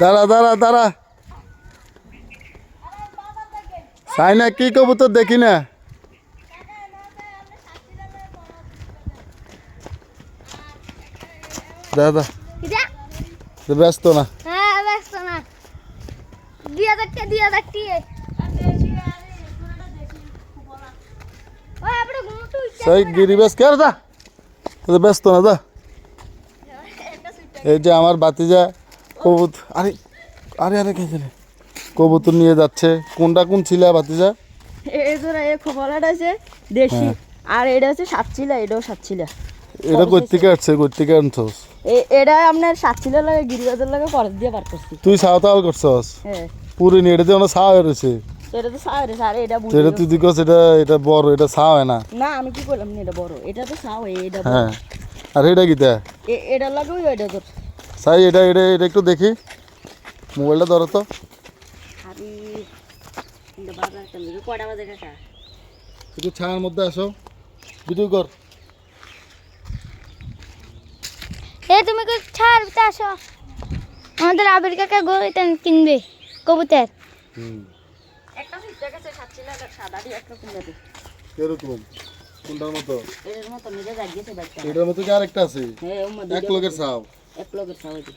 দাঁড়া দাঁড়া দাঁড়া। সাইনা কি কবুতর দেখি না। দাদা কিটা? ব্যস্ত না। হ্যাঁ ব্যস্ত না। দুই হাজার টাকা দুই হাজার টাকা ওই আপনি ঘুমোতে সেই গিরিবেশ কে দা? তো ব্যস্ত না দা? এই যে আমার বাতিজা কবুতর আরে আরে আরে কে জানে কবুতর নিয়ে যাচ্ছে। কোনটা কোন ছিলা বাতিজা এই ধরো এই খোপলাটা আছে দেশি। হ্যাঁ। আর এটা হচ্ছে সাতচিলা এটাও সাতচিলা এটা কই থেকে আসছে কই থেকে আনছস এটা আপনার সাতচিলা লাগে গিরিবাজের লাগে পরের দিয়ে বার করছি। তুই সাও তাও করছস? হ্যাঁ। পুরি নিয়ে এটা দিয়ে সাও রয়েছে তো এটা তো সারে সারে এটা বুঝে এটা তুই দিকস এটা এটা বড় এটা সাও হয় না। না আমি কি করলাম এটা বড়। এটা তো সাও এটা। হ্যাঁ। আর এটা এ- এটা লাগে ওই এটা তোর সাই এটা এটা এটা একটু দেখি। মোবাইলটা ধরো তো। আরে একটা একটু ছায়ার মধ্যে আসো। ভিডিও কর। এ তুমি কি ছাড়তে আসো। আমাদের আবির কাকা গরুটা কিনবে কবুতর। একটা সিস্টার কাছে সাতচিলা একটা সাদা দিয়ে একটা কিনে দে এরকম কোনটার মতো? এর মতো জাগিয়েছে বাচ্চা এটার মতো কি আরেকটা আছে? হ্যাঁ এক লোকের সাও এক লোকের সাও এটা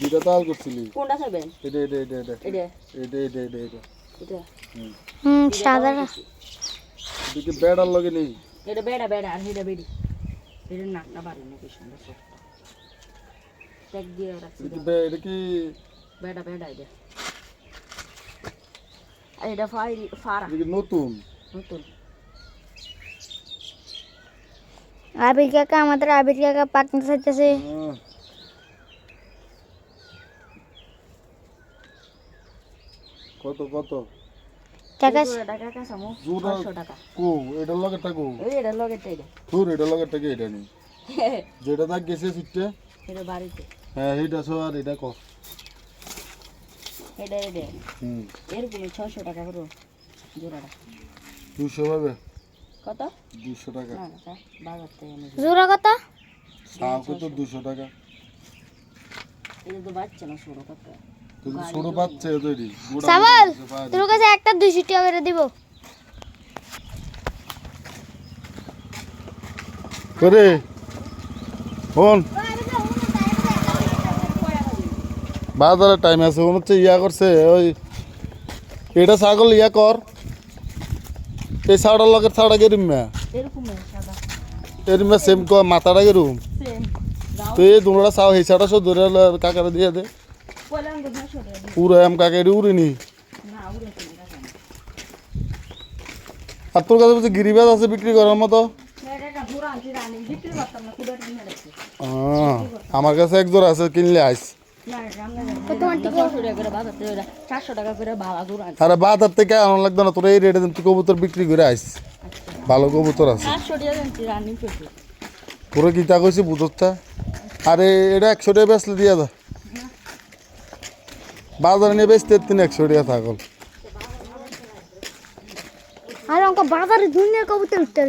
দুইটা তাল করছিলি? কোনটা খাবেন এটা এটা এটা এটা। এটা। এটা এটা এটা হুম। সাদা। এদিকে বেড়ার লগে নেই। এটা বেড়া বেড়া আর এটা বেড়ি। এটা নাকটা বাড়ি নাকি সুন্দর ট্যাগ দিয়ে রাখছি এটা কি? বেড়া বেড়া এটা। আর এটা ফাই ফারা নতুন। নতুন। আবির কাকা আমাদের আবির কাকা পাকনা চাইতেছে। কত কত? টাকা টাকা এটা। লগে টাকো টাকা এটা লগে যেটা দাগ গেছে সুটটা হ্যাঁ, টাকা করো জোড়াটা। হবে? কত? 200 টাকা। না টাকা। বাজার তো বাচ্চা না শুরু কত? কিন্তু ছোট পাচ্ছে তৈরি গোটা সাবল গোটা পায় না। তোর কাছে একটা দুইশো টাকা করে দিব। করে। শোন বাজারে টাইম আছে মনে হচ্ছে ইয়া করছে ওই এটা ছাগল ইয়া কর। এই ছাড়ার লগের ছাড়া গেরিম মা এরিম সেম মাথাটা গেরুম সেম তো এই দুমড়া চাও এই ছাড়া সব ধরে কাকারে দিয়ে দে। পুরো এম কাকে এটি উড়িনি? আর তোর কাছে গিরি গিরিবাজ আছে বিক্রি করার মতো? আমার কাছে এক জোড়া আছে কিনলে আইস। আরে থেকে না তুই কবুতর বিক্রি করে আইস। ভালো কবুতর আরে এটা একশো টাকা বেসলে দিয়া দা বাজারে নিয়ে বেচতে তিন একশো টাকা ছাগল। আর অঙ্ক বাজারে দুনিয়ার কবুতর উঠতে